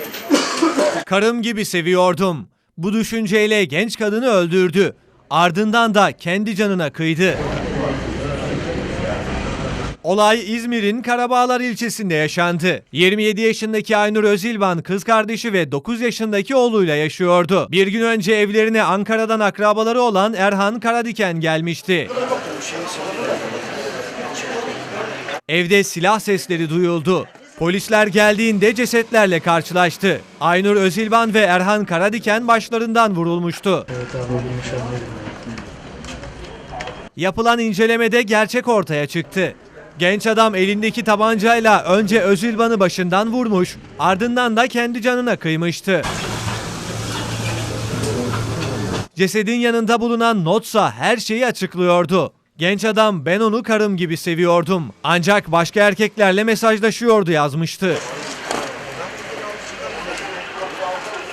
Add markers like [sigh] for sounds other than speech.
[laughs] Karım gibi seviyordum. Bu düşünceyle genç kadını öldürdü. Ardından da kendi canına kıydı. Olay İzmir'in Karabağlar ilçesinde yaşandı. 27 yaşındaki Aynur Özilban kız kardeşi ve 9 yaşındaki oğluyla yaşıyordu. Bir gün önce evlerine Ankara'dan akrabaları olan Erhan Karadiken gelmişti. Evde silah sesleri duyuldu. Polisler geldiğinde cesetlerle karşılaştı. Aynur Özilban ve Erhan Karadiken başlarından vurulmuştu. Evet abi abi. Yapılan incelemede gerçek ortaya çıktı. Genç adam elindeki tabancayla önce Özilban'ı başından vurmuş, ardından da kendi canına kıymıştı. Cesedin yanında bulunan notsa her şeyi açıklıyordu. Genç adam ben onu karım gibi seviyordum. Ancak başka erkeklerle mesajlaşıyordu yazmıştı.